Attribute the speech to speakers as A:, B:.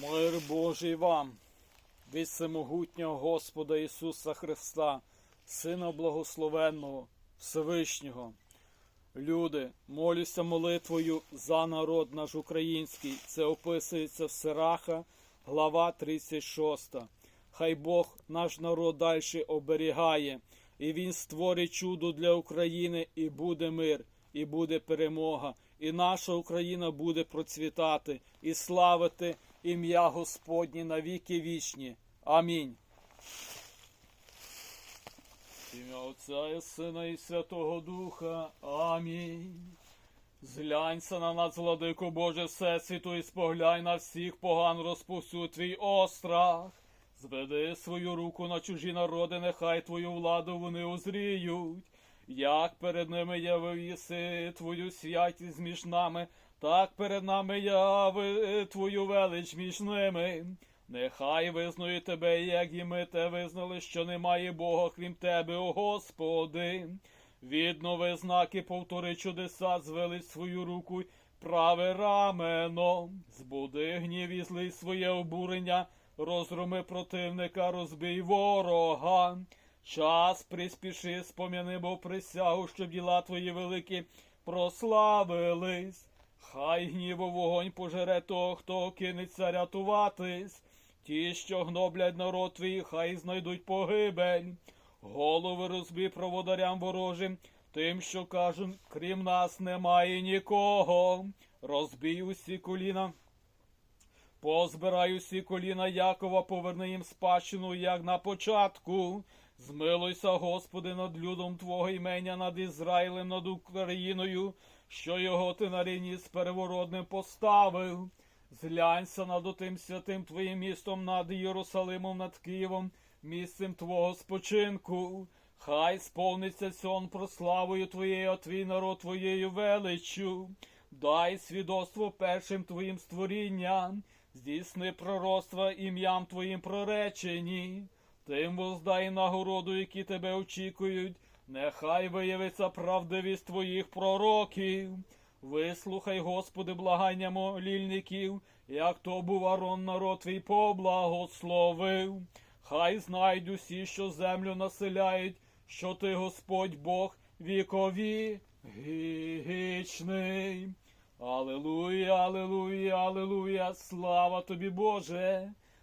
A: Мир Божий вам, від всемогутнього Господа Ісуса Христа, Сина Благословенного, Всевишнього. Люди, молюся молитвою за народ наш український. Це описується в Сираха, глава 36. Хай Бог наш народ далі оберігає, і Він створить чудо для України, і буде мир, і буде перемога, і наша Україна буде процвітати і славити ім'я Господнє на віки вічні. Амінь. Ім'я Отця і Сина і Святого Духа. Амінь. Зглянься на нас, владико Боже, всесвіту, і споглянь на всіх поган розповсюд твій острах. Зведи свою руку на чужі народи, нехай твою владу вони узріють. Як перед ними явив твою святість між нами, так перед нами яви твою велич між ними. Нехай визнаю тебе, як і ми те визнали, що немає Бога, крім тебе, о Господи. Віднови знаки, повтори чудеса, звели свою руку, праве рамено. Збуди гнів і злий своє обурення, розгроми противника, розбий ворога. Час приспіши, спом'яни, бо присягу, щоб діла твої великі прославились. Хай гніво вогонь пожере того, хто кинеться рятуватись. Ті, що гноблять народ твій, хай знайдуть погибель. Голови розбій проводарям ворожим, тим, що кажуть, крім нас немає нікого. Розбій усі коліна. Позбирай усі коліна Якова, поверни їм спадщину, як на початку. Змилуйся, Господи, над людом Твого імення, над Ізраїлем, над Україною, що його ти на рівні з переворотним поставив. Зглянься над отим святим Твоїм містом, над Єрусалимом, над Києвом, місцем Твого спочинку. Хай сповниться сон прославою Твоєю, а твій народ Твоєю величчю. Дай свідоцтво першим Твоїм створінням, здійсни пророцтва ім'ям Твоїм проречені. Тим воздай нагороду, які тебе очікують, нехай виявиться правдивість твоїх пророків. Вислухай, Господи, благання молільників, як то був Арон народ твій поблагословив. Хай знайдуть усі, що землю населяють, що ти, Господь Бог, вікові гічний. Алелуя, алелуя, алелуя, слава тобі, Боже.